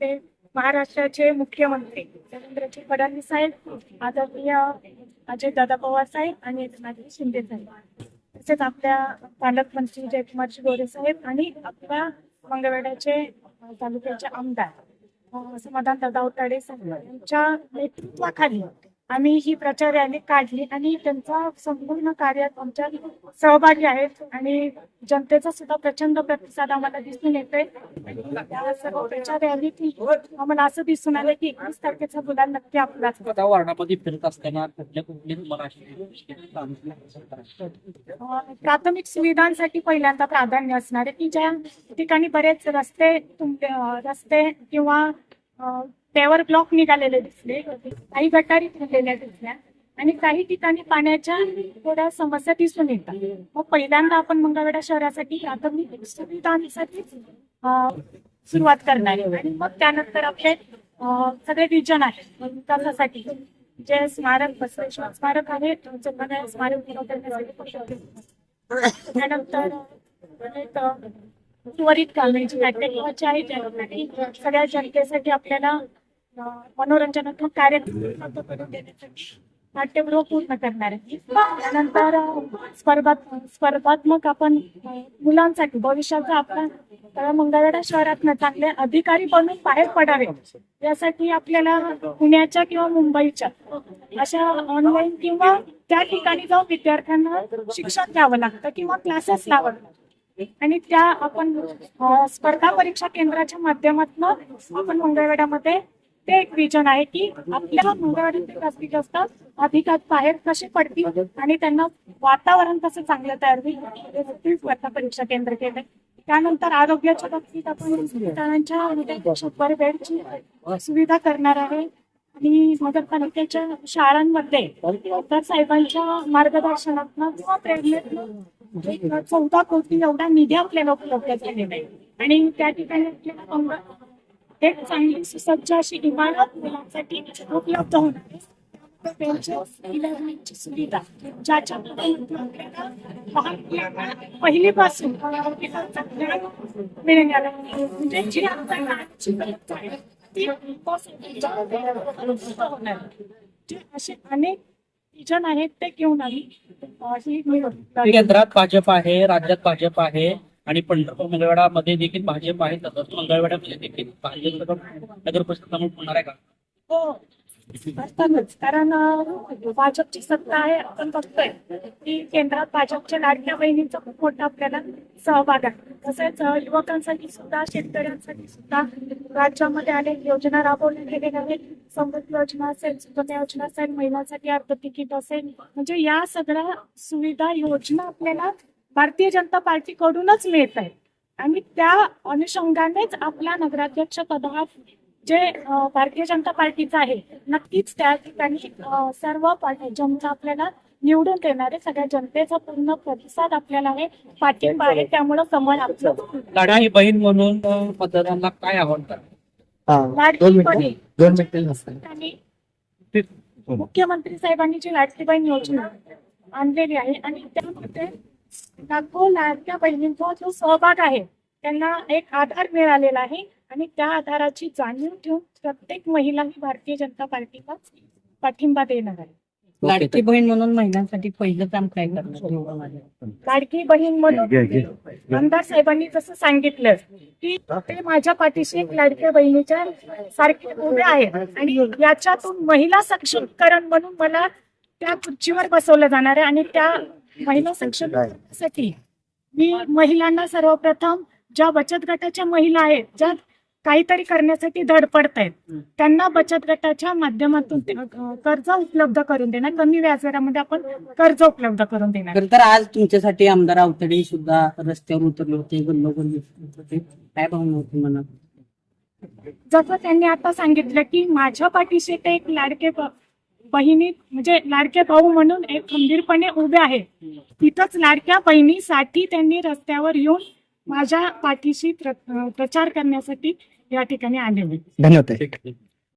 ते महाराष्ट्राचे मुख्यमंत्री देवेंद्रजी फडणवीस साहेब आदरणीय अजय दादा पवार साहेब आणि एकनाथ शिंदे साहेब. तसेच आपल्या पालकमंत्री जयकुमारजी गोरे साहेब आणि आपल्या मंगळवेड्याचे तालुक्याचे आमदार समाधान दादा उताडे साहेब यांच्या नेतृत्वाखाली आम्ही ही प्रचार रॅली काढली आणि त्यांचा संपूर्ण कार्यात आमच्या सहभागी आहेत आणि जनतेचा सुद्धा प्रचंड प्रतिसाद आम्हाला दिसून येतोय. प्रचार रॅलीत आम्हाला असं दिसून आलं की एकवीस तारखेचा गुलाल नक्की आपलाच आता वार्डामध्ये फिरत असताना कुठल्या प्राथमिक सुविधांसाठी पहिल्यांदा प्राधान्य असणार आहे की ज्या ठिकाणी बरेच रस्ते रस्ते किंवा अं, पेवर ब्लॉक निघालेले दिसले. काही गटारी फुटलेल्या दिसल्या. आणि काही ठिकाणी पाण्याच्या थोड्या समस्या दिसून येतात. मग पहिल्यांदा आपण मंगळवेढा शहरासाठी प्राथमिक सुविधांसाठी सुरुवात करणार आहे. आणि मग त्यानंतर आपले सगळे रिजन आहेत. विकासासाठी जे स्मारक बसवेश्वर स्मारक आहे तुमचं स्मारक करण्यासाठी त्यानंतर त्वरित कामे जी नाट्यगृहाची आहे सगळ्या जनतेसाठी आपल्याला मनोरंजनात्मक कार्यक्रम करून देण्यासाठी नाट्यगृह पूर्ण करणार आहे. त्यानंतर स्पर्धात स्पर्धात्मक आपण मुलांसाठी भविष्याचा आपला मंगळवेढा शहरात चांगले अधिकारी बनून बाहेर पडावे यासाठी आपल्याला पुण्याच्या किंवा मुंबईच्या अशा ऑनलाईन किंवा त्या ठिकाणी जाऊन विद्यार्थ्यांना शिक्षण द्यावं लागतं किंवा क्लासेस लावावं आणि त्या आपण स्पर्धा परीक्षा केंद्राच्या माध्यमातून आपण मंगळवेढ्यामध्ये ते एक विजन आहे की आपल्या मंगळवेढ्यातील जास्तीत जास्त अधिकार बाहेर कसे पडतील आणि त्यांना वातावरण कसं चांगलं तयार होईल यासाठी स्पर्धा परीक्षा केंद्र केले त्यानंतर आरोग्याच्या बाबतीत आपण हॉस्पिटलांच्या शंभर बेडची सुविधा करणार आहे. आणि नगरपालिकेच्या शाळांमध्ये डॉक्टर साहेबांच्या मार्गदर्शनातनं किंवा प्रेरणेतनं चौदा कोटी एवढा निधी आपल्याला उपलब्ध केलेला आहे आणि त्या ठिकाणी आपल्याला एक चांगली सुसज्ज अशी इमारत मुलांसाठी उपलब्ध होणार आहे. सुविधा ज्याच्या पहिलीपासून मिळणार म्हणजे जी आहे, ती होणार जे असे अनेक विजन आहेत ते घेऊन आम्ही केंद्रात भाजप आहे राज्यात भाजप आहे. आणि पंढरपूर मंगळवेढामध्ये देखील भाजप आहे तसंच मंगळवेढ्यामध्ये देखील. भाजप नगर परिषद म्हणून होणार आहे का? हो अर्थातच कारण भाजपची सत्ता आहे आपण बघतोय की केंद्रात भाजपच्या लाडक्या बहिणींचा खूप मोठा आपल्याला सहभाग आहे. तसेच युवकांसाठी सुद्धा शेतकऱ्यांसाठी सुद्धा राज्यामध्ये अनेक योजना राबवल्या गेलेल्या आहेत. समृद्धी योजना असेल सुकन्या योजना असेल महिलांसाठी अर्ध तिकीट असेल म्हणजे या सगळ्या सुविधा योजना आपल्याला भारतीय जनता पार्टीकडूनच मिळत आहेत. आणि त्या अनुषंगानेच आपला नगराध्यक्ष पदावर जे भारतीय जनता पार्टीचं आहे नक्कीच त्या ठिकाणी सर्व पार्टी जनता आपल्याला निवडून देणारे सगळ्या जनतेचा पूर्ण प्रतिसाद आपल्याला आहे पाठिंबा आहे त्यामुळं कमळ आपलं. ही बहीण म्हणून मतदारांना काय आवडतं हा लाडकी दोन मिनिटं. बहीण. दोन मिनिटं असतात आणि मुख्यमंत्री साहेबांनी जी लाडकी बहीण योजना आणलेली आहे आणि त्यामध्ये लाखो लाडक्या बहिणींचा जो सहभाग आहे त्यांना एक आधार मिळालेला आहे आणि त्या आधाराची जाणीव ठेवून प्रत्येक महिला ही भारतीय जनता पार्टीला पाठिंबा देणार आहे. लाडकी बहीण म्हणून महिलांसाठी पहिलं काम काय करणार? लाडकी बहीण म्हणून आमदार साहेबांनी जसं सांगितलं की ते माझ्या पाठीशी एक लाडक्या बहिणीच्या सारखे उभे आहेत आणि याच्यातून महिला सक्षमीकरण म्हणून मला त्या खुर्चीवर बसवलं जाणार आहे आणि त्या महिला सक्षमीकरणासाठी मी महिलांना सर्वप्रथम ज्या बचत गटाच्या महिला आहेत ज्या काहीतरी करण्यासाठी धडपडत आहेत त्यांना बचत गटाच्या माध्यमातून कर्ज उपलब्ध करून देणार. कमी व्याजदरामध्ये आपण कर्ज उपलब्ध करून देणार. तर आज तुमच्यासाठी आमदार अवतडे सुद्धा रस्त्यावर उतरले होते गल्लोगल्ली होते. काय भावना होती मनात? जसं त्यांनी आता सांगितलं की माझ्या पाठीशी ते एक लाडके बहिणी म्हणजे लाडके भाऊ म्हणून एक खंबीरपणे उभे आहेत तिथंच लाडक्या बहिणीसाठी त्यांनी रस्त्यावर येऊन माझ्या पाठीशी प्रचार करण्यासाठी या ठिकाणी आलेले धन्यवाद.